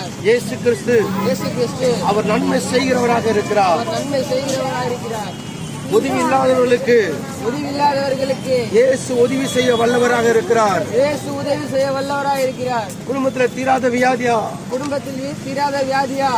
இருக்கிறார். இயேசு கிறிஸ்து. இயேசு கிறிஸ்து. அவர் நன்மை செய்கிறவராக இருக்கிறார். நன்மை செய்கிறவராக இருக்கிறார். உதவி இல்லாதவர்களுக்கு உதவியில்லாதவர்களுக்கு இயேசு உதவி செய்ய வல்லவராக இருக்கிறார். இயேசு உதவி செய்ய வல்லவராக இருக்கிறார். குடும்பத்துல தீராத வியாதியா? குடும்பத்தில் தீராத வியாதியா?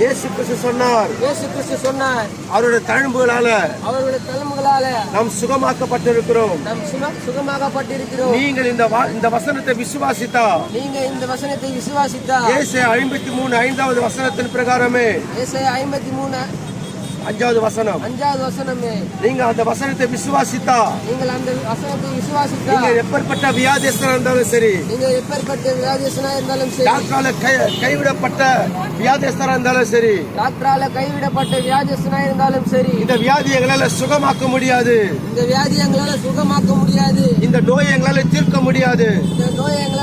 இயேசு கிறிஸ்து சொன்னார். இயேசு கிறிஸ்து சொன்னார். அவருடைய தழும்புகளால அவர்களுடைய தலைமுகளால நாம் சுகமாக்கப்பட்டிருக்கிறோம். நாம் சுக சுகமாகப்பட்டிருக்கிறோம். நீங்கள் இந்த இந்த வசனத்தை விசுவாசித்தா? நீங்க இந்த வசனத்தை விசுவாசித்தா? இயேசு ஐம்பத்தி மூணு ஐந்தாவது வசனத்தின் பிரகாரமே. ஏசாயா ஐம்பத்தி மூணு அஞ்சாவது வசனம். அஞ்சாவது வசனமே. நீங்க அந்த வசனத்தை விசுவாசித்தா நீங்கள் அந்த வசனத்தை விசுவாசித்தா நீங்க எப்பேற்பட்ட வியாதிஸ்தரா இருந்தாலும் சரி நீங்க எப்பேற்பட்ட வியாதிசனா இருந்தாலும் சரி டாக்டரால கை கைவிடப்பட்ட வியாதிஸ்தரா இருந்தாலும் சரி டாக்டரால கைவிடப்பட்ட வியாதிசனா இருந்தாலும் சரி இந்த வியாதி எங்களால சுகமாக்க முடியாது. இந்த வியாதி எங்களால சுகமாக்க முடியாது. இந்த நோயை எங்களால தீர்க்க முடியாது. இந்த நோயை எங்களால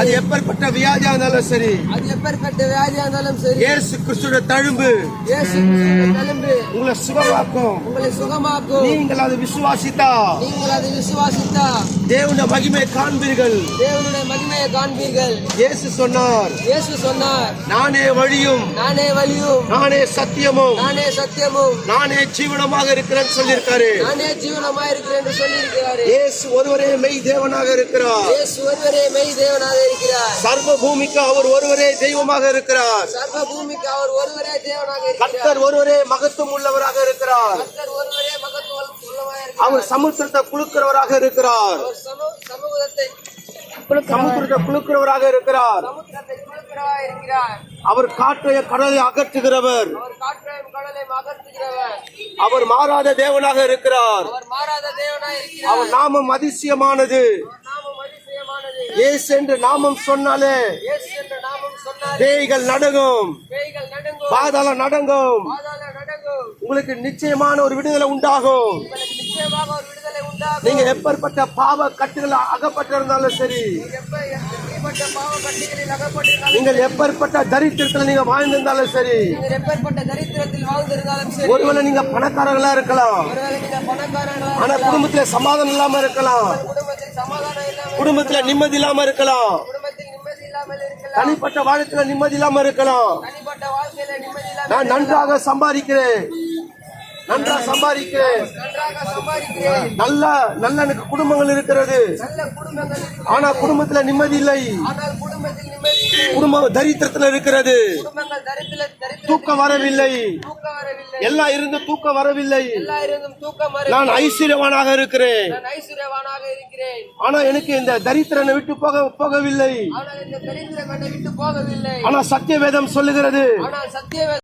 அது எப்பேற்பட்ட வியாதியா இருந்தாலும் சரி அது எப்பேற்பட்ட வியாதியா இருந்தாலும் சரி இயேசு கிறிஸ்துடைய தழும்பு இயேசு தழும்பு உங்களை சுகமாக்கும். உங்களை சுகமாக்கும். நீங்கள் அதை விசுவாசித்தா நீங்கள் அதை விசுவாசித்தா தேவனுடைய மகிமை காண்பீர்கள். தேவனுடைய மகிமையை காண்பீர்கள். இயேசு சொன்னார் இயேசு சொன்னார் நானே வழியும் நானே வழியும் நானே சத்தியமும் நானே சத்தியமும் நானே ஜீவனமாக இருக்கிறேன்னு சொல்லியிருக்காரு. நானே ஜீவனமா இருக்கிறேன் என்று சொல்லியிருக்கிறாரு. இயேசு ஒருவரே மெய் தேவனாக இருக்கிறார். இயேசு ஒருவரே மெய் தேவனாக இருக்கிறார். சர்வ பூமிக்கு அவர் ஒருவரே தெய்வமாக இருக்கிறார். சர்வ பூமிக்கு அவர் ஒருவரே தேவனாக இருக்கிறார். கர்த்தர் ஒருவரே மகத்துவம் உள்ளவராக இருக்கிறார். கர்த்தர் ஒருவரே மகத்துவம் உள்ளவராக இருக்கிறார். அவர் சமுத்திரத்தை குலுக்கிறவராக இருக்கிறார். சமூகத்தை சமுத்திரத்தை குலுக்கிறவராக இருக்கிறார். சமுத்திரத்தை குழுக்கிறவராக இருக்கிறார். அவர் காற்றைய கடலை அகற்றுகிறவர். அவர் மாறாத தேவனாக இருக்கிறார் அவர் மாறாத தேவனாக இருக்கிறார். அவர் நாமம் அதிசயமானது அவர் நாமம் அதிசயமானது. இயேசு என்று நாமம் சொன்னாலே பேய்கள் நடுங்கும். பாதாளம் நடுங்கும். உங்களுக்கு நிச்சயமான ஒரு விடுதலை உண்டாகும். நீங்க எப்பேற்பட்ட பாவ கட்டுகள் அகப்பட்டிருந்தாலும் சரி நீங்கள் எப்பேற்பட்ட தரித்திரத்தில் நீங்க வாழ்ந்திருந்தாலும் சரி ஒருவேளை நீங்க பணக்காரர்களா இருக்கலாம். ஆனா குடும்பத்துல சமாதானம் இல்லாம இருக்கலாம். குடும்பத்தில் நிம்மதி இல்லாம இருக்கலாம். தனிப்பட்ட வாழ்க்கையில நிம்மதி இல்லாம இருக்கலாம். நான் நன்றாக சம்பாதிக்கிறேன். நன்றாக சம்பாதிக்கிறேன். நல்ல நல்ல எனக்கு குடும்பங்கள் இருக்கிறது. ஆனா குடும்பத்துல நிம்மதி இல்லை. குடும்பம் தரித்திரத்துல இருக்கிறது. தூக்கம் வரவில்லை. எல்லாம் இருந்து தூக்கம் வரவில்லை. நான் ஐஸ்வர்யவானாக இருக்கிறேன். ஆனா எனக்கு இந்த தரித்திரனை விட்டு போக போகவில்லை. ஆனா சத்திய வேதம் சொல்லுகிறது.